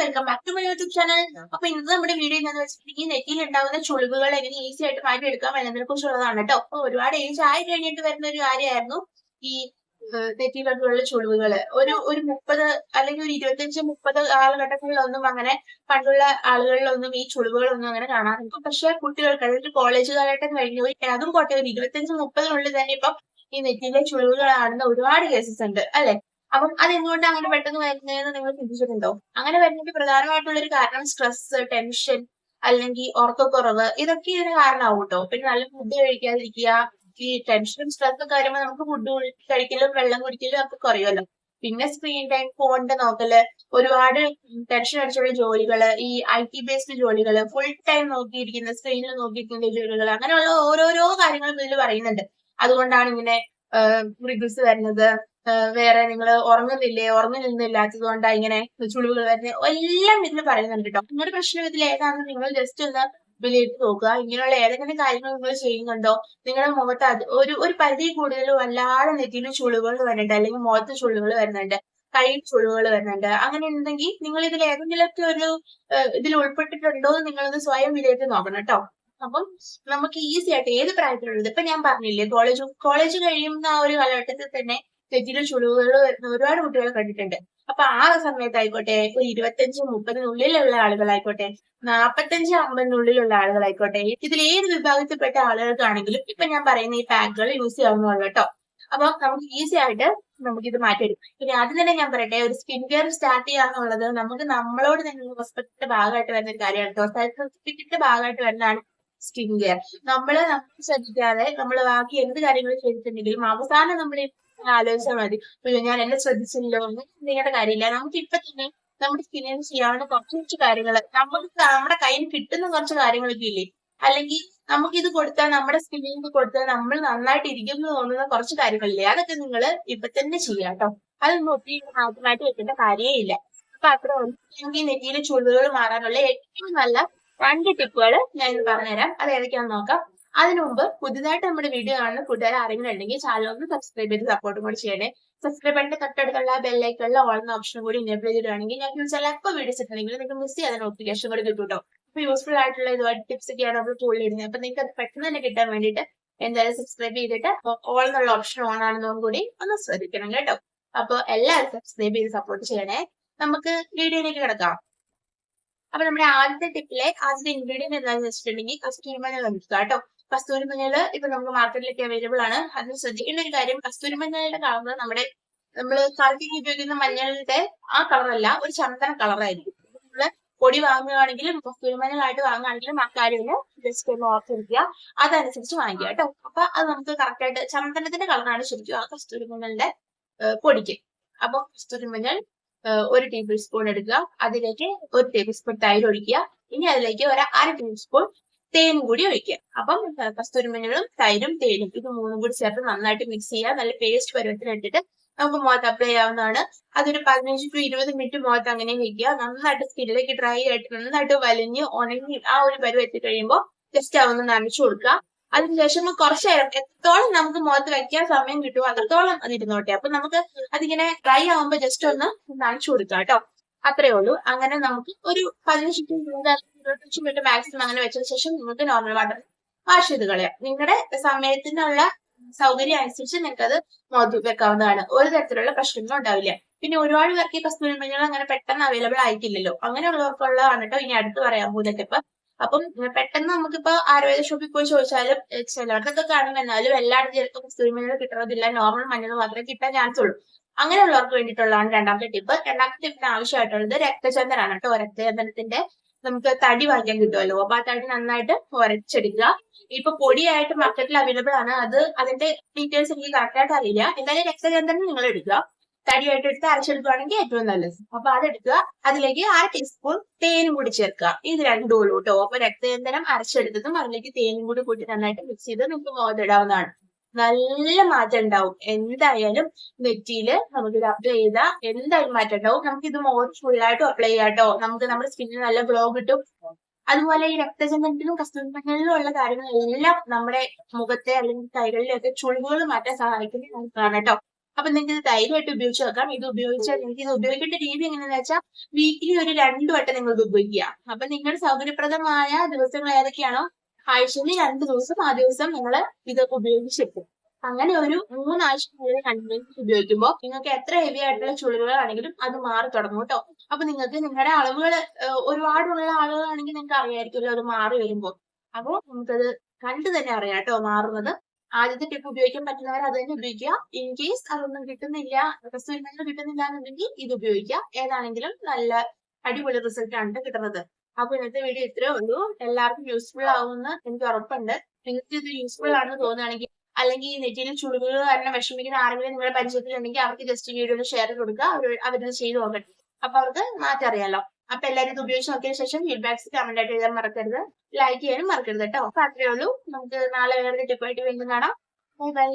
Welcome back to my YouTube channel അപ്പൊ ഇന്ന് നമ്മുടെ വീഡിയോ എന്താണെന്ന് വെച്ചിട്ടുണ്ടെങ്കിൽ നെറ്റിയിൽ ഉണ്ടാകുന്ന ചുളിവുകൾ എങ്ങനെ ഈസി ആയിട്ട് മാറ്റി എടുക്കാം എന്നതിനെ കുറിച്ചുള്ളതാണ് കേട്ടോ. അപ്പൊ ഒരുപാട് ഏജ് ആയി കഴിഞ്ഞിട്ട് വരുന്ന ഒരു കാര്യമായിരുന്നു ഈ നെറ്റിയിലൊക്കെയുള്ള ചുളിവുകൾ. ഒരു ഒരു മുപ്പത് അല്ലെങ്കിൽ ഒരു ഇരുപത്തിയഞ്ച് മുപ്പത് കാലഘട്ടങ്ങളിലൊന്നും അങ്ങനെ പണ്ടുള്ള ആളുകളിലൊന്നും ഈ ചുളിവുകളൊന്നും അങ്ങനെ കാണാറില്ല. പക്ഷെ കുട്ടികൾക്ക് അതായത് കോളേജ് കാലഘട്ടം കഴിഞ്ഞു പോയി. അതും പോട്ടെ ഒരു ഇരുപത്തിയഞ്ച് മുപ്പതിനുള്ളിൽ തന്നെ ഇപ്പം ഈ നെറ്റിയിലെ ചുളിവുകൾ കാണുന്ന ഒരുപാട് കേസസ് ഉണ്ട് അല്ലെ? അപ്പം അതെന്തുകൊണ്ട് അങ്ങനെ പെട്ടെന്ന് വരുന്നതെന്ന് നിങ്ങൾ ചിന്തിച്ചിട്ടുണ്ടോ? അങ്ങനെ വരുന്നതിന്റെ പ്രധാനമായിട്ടുള്ള ഒരു കാരണം സ്ട്രെസ് ടെൻഷൻ അല്ലെങ്കിൽ ഉറക്കക്കുറവ് ഇതൊക്കെ ഇതിന് കാരണമാവും കേട്ടോ. പിന്നെ നല്ല ഫുഡ് കഴിക്കാതിരിക്കുക ഈ ടെൻഷനും സ്ട്രെസ്സും ഒക്കെ വരുമ്പോൾ നമുക്ക് ഫുഡ് കഴിക്കലും വെള്ളം കുടിക്കലും ഒക്കെ കുറയുമല്ലോ. പിന്നെ സ്ക്രീൻ ടൈം ഫോണിന്റെ നോക്കൽ ഒരുപാട് ടെൻഷൻ അടിച്ചുള്ള ജോലികൾ ഈ ഐ ടി ബേസ്ഡ് ജോലികൾ ഫുൾ ടൈം നോക്കിയിരിക്കുന്ന സ്ക്രീനിൽ നോക്കിയിരിക്കുന്ന ജോലികൾ അങ്ങനെയുള്ള ഓരോരോ കാര്യങ്ങളും ഇതിൽ പറയുന്നുണ്ട്. അതുകൊണ്ടാണ് ഇങ്ങനെ റിഗിൾസ് വരുന്നത്. വേറെ നിങ്ങൾ ഉറങ്ങുന്നില്ലേ? ഉറങ്ങുന്നില്ലാത്തത് കൊണ്ടാ ഇങ്ങനെ ചുളിവുകൾ വരുന്നത് എല്ലാം ഇതിൽ പറയുന്നുണ്ട് കേട്ടോ നിങ്ങളുടെ പ്രശ്നം ഇതിൽ ഏതാണെന്ന് നിങ്ങൾ ജസ്റ്റ് ഒന്ന് വിലയിരുത്തി നോക്കുക. ഇങ്ങനെയുള്ള ഏതെങ്കിലും കാര്യങ്ങൾ നിങ്ങൾ ചെയ്യുന്നുണ്ടോ? നിങ്ങളുടെ മുഖത്ത് അത് ഒരു ഒരു പരിധി കൂടുതൽ വല്ലാതെ നെറ്റിയിൽ ചുളിവുകൾ വരുന്നുണ്ട്. അല്ലെങ്കിൽ മുഖത്ത് ചുളിവുകൾ വരുന്നുണ്ട്. കയ്യിൽ ചുളിവുകൾ വരുന്നുണ്ട്. അങ്ങനെ ഉണ്ടെങ്കിൽ നിങ്ങൾ ഇതിൽ ഏതെങ്കിലുമൊക്കെ ഒരു ഇതിൽ ഉൾപ്പെട്ടിട്ടുണ്ടോ എന്ന് നിങ്ങളത് സ്വയം വിലയിരുത്തി നോക്കണം കേട്ടോ അപ്പം നമുക്ക് ഈസി ആയിട്ട് ഏത് പ്രായത്തിലുള്ളത്? ഇപ്പൊ ഞാൻ പറഞ്ഞില്ലേ കോളേജ് കോളേജ് കഴിയുന്ന ആ ഒരു കാലഘട്ടത്തിൽ തന്നെ നെറ്റിയിലും ചുളിവുകൾ വരുന്ന ഒരുപാട് കുട്ടികളെ കണ്ടിട്ടുണ്ട്. അപ്പൊ ആ സമയത്തായിക്കോട്ടെ ഒരു ഇരുപത്തഞ്ച് മുപ്പതിനുള്ളിലുള്ള ആളുകളായിക്കോട്ടെ നാപ്പത്തഞ്ച് അമ്പതിനുള്ളിലുള്ള ആളുകളായിക്കോട്ടെ ഇതിൽ ഏത് വിഭാഗത്തിൽപ്പെട്ട ആളുകൾക്കാണെങ്കിലും ഇപ്പൊ ഞാൻ പറയുന്ന ഈ പാക്കുകൾ യൂസ് ചെയ്യാവുന്നതാണ് കേട്ടോ. അപ്പൊ നമുക്ക് ഈസി ആയിട്ട് നമുക്ക് ഇത് മാറ്റിയെടുക്കും. പിന്നെ ആദ്യം തന്നെ ഞാൻ പറയട്ടെ ഒരു സ്കിൻ കെയർ സ്റ്റാർട്ട് ചെയ്യാന്നുള്ളത് നമുക്ക് നമ്മളോട് തന്നെ റെസ്പെക്ടിന്റെ ഭാഗമായിട്ട് വരുന്ന ഒരു കാര്യമാണ് ഹോസ്പിറ്റലിന്റെ ഭാഗമായിട്ട് വരുന്നതാണ് സ്കിൻ കെയർ നമ്മൾ നമ്മൾ ശ്രദ്ധിക്കാതെ നമ്മൾ ബാക്കി എന്ത് കാര്യങ്ങൾ ചെയ്തിട്ടുണ്ടെങ്കിലും അവസാനം നമ്മൾ ആലോചിച്ചാൽ മതി. അയ്യോ ഞാൻ എന്നെ ശ്രദ്ധിച്ചില്ലോ നിങ്ങളുടെ കാര്യമില്ല. നമുക്ക് ഇപ്പൊ തന്നെ നമ്മുടെ സ്കിന്നിന് ചെയ്യാവുന്ന കുറച്ച് കുറച്ച് കാര്യങ്ങൾ നമുക്ക് നമ്മുടെ കയ്യിൽ കിട്ടുന്ന കുറച്ച് കാര്യങ്ങളൊക്കെ ഇല്ലേ? അല്ലെങ്കിൽ നമുക്ക് ഇത് കൊടുത്താൽ നമ്മുടെ സ്കിന്നിന് ഇത് കൊടുത്താൽ നമ്മൾ നന്നായിട്ട് ഇരിക്കും എന്ന് തോന്നുന്ന കുറച്ച് കാര്യങ്ങളില്ലേ? അതൊക്കെ നിങ്ങൾ ഇപ്പൊ തന്നെ ചെയ്യാം കേട്ടോ അതൊന്നും ഒത്തിരി ആദ്യമായിട്ട് വെക്കേണ്ട കാര്യമേ ഇല്ല. അപ്പൊ അത്ര ഈ നെറ്റിയിലെ ചുളിവുകൾ മാറാനുള്ള ഏറ്റവും നല്ല രണ്ട് ടിപ്പുകൾ ഞാൻ പറഞ്ഞുതരാം. അത് ഏതൊക്കെയാണെന്ന് നോക്കാം. അതിനു മുമ്പ് പുതുതായിട്ട് നമ്മുടെ വീഡിയോ കാണുന്ന കൂട്ടുകാർ ആരെങ്കിലും ചാനൽ ഒന്ന് സബ്സ്ക്രൈബ് ചെയ്ത് സപ്പോർട്ട് കൂടി ചെയ്യണേ. സബ്സ്ക്രൈബ് ബട്ടന്റെ തൊട്ടടുത്തുള്ള ബെല്ലൈക്കുള്ള ഓൾന്ന ഓപ്ഷൻ കൂടി എനേബിൾ ചെയ്തിടുകയാണെങ്കിൽ ഞാൻ ഫ്യൂച്ചറിൽ എപ്പോൾ വീഡിയോസ് ഇട്ടുണ്ടെങ്കിൽ നിങ്ങൾക്ക് മിസ് ചെയ്യാതെ നോട്ടിഫിക്കേഷൻ കൂടി കിട്ടും അപ്പൊ യൂസ്ഫുൾ ആയിട്ടുള്ള ഇതുപോലെ ടിപ്സ് ഒക്കെയാണ് നമ്മൾ കൂടുതൽ ഇടുന്നത്. അപ്പൊ നിങ്ങൾക്ക് അത് പെട്ടെന്ന് തന്നെ കിട്ടാൻ വേണ്ടിയിട്ട് എന്തായാലും സബ്സ്ക്രൈബ് ചെയ്തിട്ട് ഓൾ എന്നുള്ള ഓപ്ഷൻ ഓൺ ആണെന്നും കൂടി ഒന്ന് ശ്രദ്ധിക്കണം കേട്ടോ. അപ്പൊ എല്ലാവരും സബ്സ്ക്രൈബ് ചെയ്ത് സപ്പോർട്ട് ചെയ്യണേ. നമുക്ക് വീഡിയോയിലേക്ക് കിടക്കാം. അപ്പൊ നമ്മുടെ ആദ്യത്തെ ടിപ്പിലെ ആദ്യത്തെ ഇൻഗ്രീഡിയന്റ് എന്താണെന്ന് വെച്ചിട്ടുണ്ടെങ്കിൽ കസ്തൂരി മഞ്ഞൾ എടുക്കുക കേട്ടോ. കസ്തൂരി മഞ്ഞൾ ഇപ്പൊ നമുക്ക് മാർക്കറ്റിലൊക്കെ അവൈലബിൾ ആണ്. അതിൽ ശ്രദ്ധിക്കേണ്ട ഒരു കാര്യം കസ്തൂരി മഞ്ഞളുടെ കളർ നമ്മുടെ നമ്മൾ കറിക്ക് ഉപയോഗിക്കുന്ന മഞ്ഞളുടെ ആ കളറല്ല ഒരു ചന്ദന കളറായിരിക്കും നമ്മൾ പൊടി വാങ്ങുകയാണെങ്കിലും കസ്തൂരി മഞ്ഞളായിട്ട് വാങ്ങുകയാണെങ്കിലും ആ കാര്യമില്ല ജസ്റ്റ് ഒന്ന് ഓർത്തിരിക്കുക അതനുസരിച്ച് വാങ്ങിക്കുക കേട്ടോ. അപ്പൊ അത് നമുക്ക് കറക്റ്റ് ആയിട്ട് ചന്ദനത്തിന്റെ കളറാണ് ശരിക്കും ആ കസ്തൂരി മഞ്ഞളുടെ പൊടിക്ക്. അപ്പൊ കസ്തൂരിമഞ്ഞൾ ഒരു ടേബിൾ സ്പൂൺ എടുക്കുക. അതിലേക്ക് ഒരു ടേബിൾ സ്പൂൺ തൈര് ഒഴിക്കുക. ഇനി അതിലേക്ക് ഒരു അര ടേബിൾ സ്പൂൺ തേനും കൂടി ഒഴിക്കുക. അപ്പം കസ്തൂരിമഞ്ഞളും കസ്തൂരി മഞ്ഞളും തൈരും തേനും ഇത് മൂന്നും കൂടി ചേർത്ത് നന്നായിട്ട് മിക്സ് ചെയ്യുക. നല്ല പേസ്റ്റ് പരുവത്തിൽ ഇട്ടിട്ട് നമുക്ക് മുഖത്ത് അപ്ലൈ ചെയ്യാവുന്നതാണ്. അതൊരു പതിനഞ്ച് ടു ഇരുപത് മിനിറ്റ് മുഖത്ത് അങ്ങനെ വെക്കുക. നന്നായിട്ട് സ്കിന്നിലേക്ക് ഡ്രൈ ആയിട്ട് നന്നായിട്ട് വലിഞ്ഞ് ഉണങ്ങി ആ ഒരു പരുവം എത്തിക്കഴിയുമ്പോൾ ജസ്റ്റ് അതൊന്ന് നനച്ചു കൊടുക്കുക. അതിനുശേഷം കുറച്ച് നേരം എത്രത്തോളം നമുക്ക് മുഖത്ത് വെക്കാൻ സമയം കിട്ടുമോ അത്രത്തോളം അത് ഇരുന്നോട്ടെ. അപ്പൊ നമുക്ക് അതിങ്ങനെ ഡ്രൈ ആവുമ്പോൾ ജസ്റ്റ് ഒന്ന് നനച്ചു കൊടുക്കാം കേട്ടോ. അത്രേ ഉള്ളൂ. അങ്ങനെ നമുക്ക് ഒരു പതിനഞ്ച് ടു ഇരുപത്തഞ്ച് മിനിറ്റ് മാക്സിമം അങ്ങനെ വെച്ചതിന് ശേഷം നിങ്ങൾക്ക് നോർമൽ വാട്ടർ വാഷ് ചെയ്ത് കളയാം നിങ്ങളുടെ സമയത്തിനുള്ള സൗകര്യം അനുസരിച്ച് നിങ്ങൾക്ക് അത് മുഖത്ത് വെക്കാവുന്നതാണ്. ഒരു തരത്തിലുള്ള പ്രശ്നങ്ങളും ഉണ്ടാവില്ല. പിന്നെ ഒരുപാട് പേർക്ക് ഈ കസ്തൂരി മഞ്ഞൾ അങ്ങനെ പെട്ടെന്ന് അവൈലബിൾ ആയിട്ടില്ലല്ലോ. അങ്ങനെയുള്ളവർക്കുള്ളതാണ് കേട്ടോ ഇനി അടുത്ത് പറയാൻ പോകുന്നതൊക്കെ ഇപ്പൊ. അപ്പം പെട്ടെന്ന് നമുക്കിപ്പോ ആയുർവേദ ഷോപ്പിൽ പോയി ചോദിച്ചാലും ചിലവർക്കൊക്കെ കാണും എന്നാലും എല്ലായിടത്തും ചിലപ്പോൾ കസ്തൂരി മഞ്ഞൾ കിട്ടുന്നതില്ല നോർമൽ മഞ്ഞൾ മാത്രമേ കിട്ടാൻ ചാൻസ് ഉള്ളൂ. അങ്ങനെയുള്ളവർക്ക് വേണ്ടിയിട്ടുള്ളതാണ് രണ്ടാമത്തെ ടിപ്പ് രണ്ടാമത്തെ ടിപ്പിന് ആവശ്യമായിട്ടുള്ളത് രക്തചന്ദനാണ് കേട്ടോ. രക്തചന്ദനത്തിന്റെ നമുക്ക് തടി വാങ്ങിക്കാൻ കിട്ടുമല്ലോ. അപ്പൊ ആ തടി നന്നായിട്ട് ഉരച്ചെടുക്കുക ഇപ്പൊ പൊടിയായിട്ട് മാർക്കറ്റിൽ അവൈലബിൾ ആണ്. അത് അതിന്റെ ഡീറ്റെയിൽസ് എനിക്ക് കറക്റ്റ് ആയിട്ട് അറിയില്ല. എന്തായാലും രക്തചന്ദ്രൻ നിങ്ങൾ എടുക്കുക. തടിയായിട്ട് എടുത്ത് അരച്ചെടുക്കുകയാണെങ്കിൽ ഏറ്റവും നല്ലത്. അപ്പൊ അതെടുക്കുക അതിലേക്ക് അര ടീസ്പൂൺ തേനും കൂടി ചേർക്കുക. ഇത് രണ്ടും ഉള്ളൂ കേട്ടോ. അപ്പൊ രക്തചന്ദനം അരച്ചെടുത്തതും അതിലേക്ക് തേനും കൂടി കൂട്ടി നന്നായിട്ട് മിക്സ് ചെയ്ത് നിങ്ങൾക്ക് മുഖത്തിടാവുന്നതാണ് നല്ല മാറ്റം ഉണ്ടാവും എന്തായാലും നെറ്റിയിൽ നമുക്ക് ഇത് അപ്ലൈ ചെയ്താൽ എന്തായാലും മാറ്റം ഉണ്ടാവും നമുക്ക് ഇത് മുഖത്ത് ഫുള്ളായിട്ട് അപ്ലൈ ചെയ്യാം കേട്ടോ നമുക്ക് നമ്മുടെ സ്കിന്നിന് നല്ല ഗ്ലോ കിട്ടും. അതുപോലെ ഈ രക്തചന്ദനത്തിലും കസ്തൂരി ഉള്ള കാര്യങ്ങളെല്ലാം നമ്മുടെ മുഖത്തെ അല്ലെങ്കിൽ കൈകളിലൊക്കെ ചുളിവുകൾ മാറ്റാൻ സഹായിക്കുന്നതാണ് കേട്ടോ അപ്പൊ നിങ്ങൾക്ക് ഇത് ധൈര്യമായിട്ട് ഉപയോഗിച്ച് നോക്കാം. ഇത് ഉപയോഗിച്ചാൽ നിങ്ങൾക്ക് ഇത് ഉപയോഗിക്കേണ്ട രീതി എങ്ങനെയാണെന്ന് വെച്ചാൽ വീക്കിലി ഒരു രണ്ടു വട്ടം നിങ്ങൾ ഇത് ഉപയോഗിക്കുക. അപ്പൊ നിങ്ങളുടെ സൗകര്യപ്രദമായ ദിവസങ്ങൾ ഏതൊക്കെയാണോ ആഴ്ചയിൽ രണ്ട് ദിവസം ആ ദിവസം നിങ്ങൾ ഇതൊക്കെ ഉപയോഗിച്ചെത്തും അങ്ങനെ ഒരു മൂന്നാഴ്ച കണ്ടിന്യൂസ് ഉപയോഗിക്കുമ്പോൾ നിങ്ങൾക്ക് എത്ര ഹെവി ആയിട്ടുള്ള ചുളിവുകളാണെങ്കിലും അത് മാറി തുടങ്ങും കേട്ടോ. അപ്പൊ നിങ്ങൾക്ക് നിങ്ങളുടെ അളവുകൾ ഒരുപാടുള്ള ആളുകളാണെങ്കിൽ നിങ്ങൾക്ക് അറിയായിരിക്കുമല്ലോ അത് മാറി വരുമ്പോൾ അപ്പോൾ നമുക്കത് കണ്ടു തന്നെ അറിയാം കേട്ടോ മാറുന്നത്. ആദ്യത്തെ ടിപ്പ് ഉപയോഗിക്കാൻ പറ്റുന്നവർ അത് തന്നെ ഉപയോഗിക്കുക. ഇൻ കേസ് അതൊന്നും കിട്ടുന്നില്ല റിസൾട്ട് കിട്ടുന്നില്ല എന്നുണ്ടെങ്കിൽ ഇത് ഉപയോഗിക്കുക. ഏതാണെങ്കിലും നല്ല അടിപൊളി റിസൾട്ട് ആണ് കിട്ടുന്നത്. അപ്പൊ ഇന്നത്തെ വീഡിയോ ഇത്രേ ഉള്ളൂ. എല്ലാവർക്കും യൂസ്ഫുൾ ആവുമെന്ന് എനിക്ക് ഉറപ്പുണ്ട്. നിങ്ങൾക്ക് ഇത് യൂസ്ഫുൾ ആണെന്ന് തോന്നുകയാണെങ്കിൽ അല്ലെങ്കിൽ നെറ്റിയിൽ ചുളിവുകൾ കാരണം വിഷമിക്കുന്ന ആരെങ്കിലും നിങ്ങളുടെ പരിചയത്തിലുണ്ടെങ്കിൽ അവർക്ക് ജസ്റ്റ് വീഡിയോ ഒന്ന് ഷെയർ കൊടുക്കുക. അവർ അവരത് ചെയ്ത് നോക്കട്ടെ. അപ്പൊ അവർക്ക് മാറ്റം അറിയാമല്ലോ അപ്പൊ എല്ലാവരും ഇത് ഉപയോഗിച്ച് നോക്കിയ ശേഷം ഫീഡ്ബാക്സ് കമന്റ് ആയിട്ട് എഴുതാൻ മറക്കരുത്. ലൈക്ക് ചെയ്യാനും മറക്കരുത് കേട്ടോ. അപ്പൊ അത്രേ ഉള്ളൂ. നമുക്ക് നാളെ വേറെ ടിപ്പായിട്ട് വീണ്ടും കാണാം. Bye bye